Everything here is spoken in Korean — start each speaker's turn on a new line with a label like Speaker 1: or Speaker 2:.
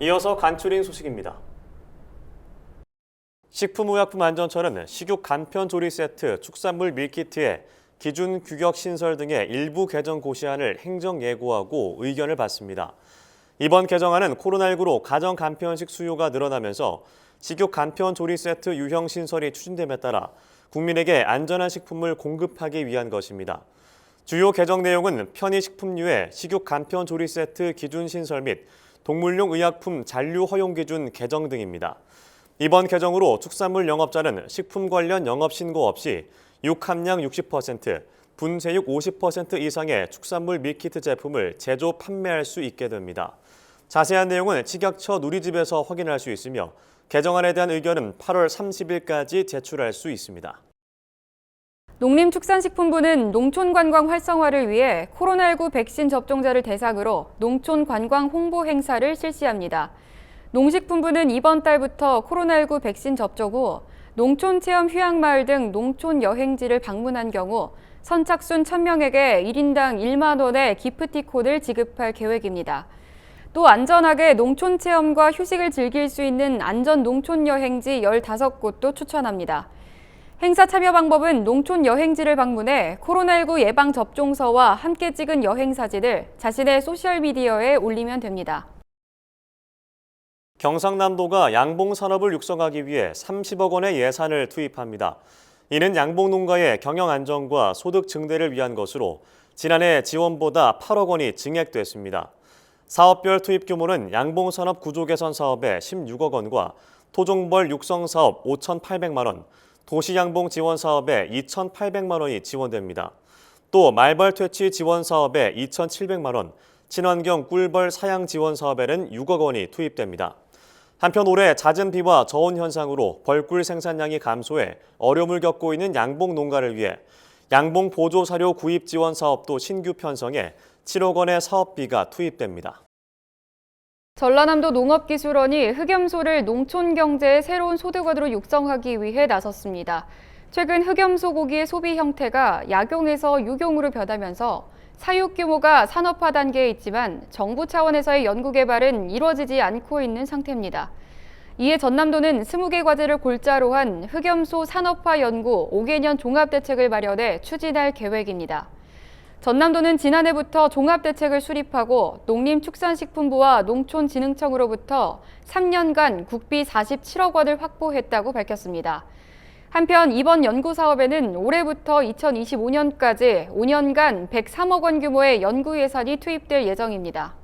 Speaker 1: 이어서 간추린 소식입니다. 식품의약품안전처는 식육 간편 조리 세트, 축산물 밀키트의 기준 규격 신설 등의 일부 개정 고시안을 행정 예고하고 의견을 받습니다. 이번 개정안은 코로나19로 가정 간편식 수요가 늘어나면서 식육 간편 조리 세트 유형 신설이 추진됨에 따라 국민에게 안전한 식품을 공급하기 위한 것입니다. 주요 개정 내용은 편의식품류의 식육 간편 조리 세트 기준 신설 및 동물용 의약품 잔류 허용 기준 개정 등입니다. 이번 개정으로 축산물 영업자는 식품 관련 영업 신고 없이 육함량 60%, 분쇄육 50% 이상의 축산물 밀키트 제품을 제조 판매할 수 있게 됩니다. 자세한 내용은 식약처 누리집에서 확인할 수 있으며 개정안에 대한 의견은 8월 30일까지 제출할 수 있습니다.
Speaker 2: 농림축산식품부는 농촌관광 활성화를 위해 코로나19 백신 접종자를 대상으로 농촌관광 홍보 행사를 실시합니다. 농식품부는 이번 달부터 코로나19 백신 접종 후 농촌 체험 휴양마을 등 농촌 여행지를 방문한 경우 선착순 1000명에게 1인당 1만 원의 기프티콘을 지급할 계획입니다. 또 안전하게 농촌 체험과 휴식을 즐길 수 있는 안전 농촌 여행지 15곳도 추천합니다. 행사 참여 방법은 농촌 여행지를 방문해 코로나19 예방 접종서와 함께 찍은 여행 사진을 자신의 소셜 미디어에 올리면 됩니다.
Speaker 1: 경상남도가 양봉 산업을 육성하기 위해 30억 원의 예산을 투입합니다. 이는 양봉 농가의 경영 안정과 소득 증대를 위한 것으로 지난해 지원보다 8억 원이 증액됐습니다. 사업별 투입 규모는 양봉 산업 구조 개선 사업에 16억 원과 토종벌 육성 사업 5,800만 원, 도시 양봉 지원 사업에 2,800만 원이 지원됩니다. 또 말벌 퇴치 지원 사업에 2,700만 원, 친환경 꿀벌 사양 지원 사업에는 6억 원이 투입됩니다. 한편 올해 잦은 비와 저온 현상으로 벌꿀 생산량이 감소해 어려움을 겪고 있는 양봉 농가를 위해 양봉 보조 사료 구입 지원 사업도 신규 편성해 7억 원의 사업비가 투입됩니다.
Speaker 2: 전라남도 농업기술원이 흑염소를 농촌 경제의 새로운 소득원으로 육성하기 위해 나섰습니다. 최근 흑염소 고기의 소비 형태가 약용에서 유용으로 변하면서 사육 규모가 산업화 단계에 있지만 정부 차원에서의 연구 개발은 이루어지지 않고 있는 상태입니다. 이에 전남도는 20개 과제를 골자로 한 흑염소 산업화 연구 5개년 종합대책을 마련해 추진할 계획입니다. 전남도는 지난해부터 종합대책을 수립하고 농림축산식품부와 농촌진흥청으로부터 3년간 국비 47억 원을 확보했다고 밝혔습니다. 한편 이번 연구 사업에는 올해부터 2025년까지 5년간 103억 원 규모의 연구 예산이 투입될 예정입니다.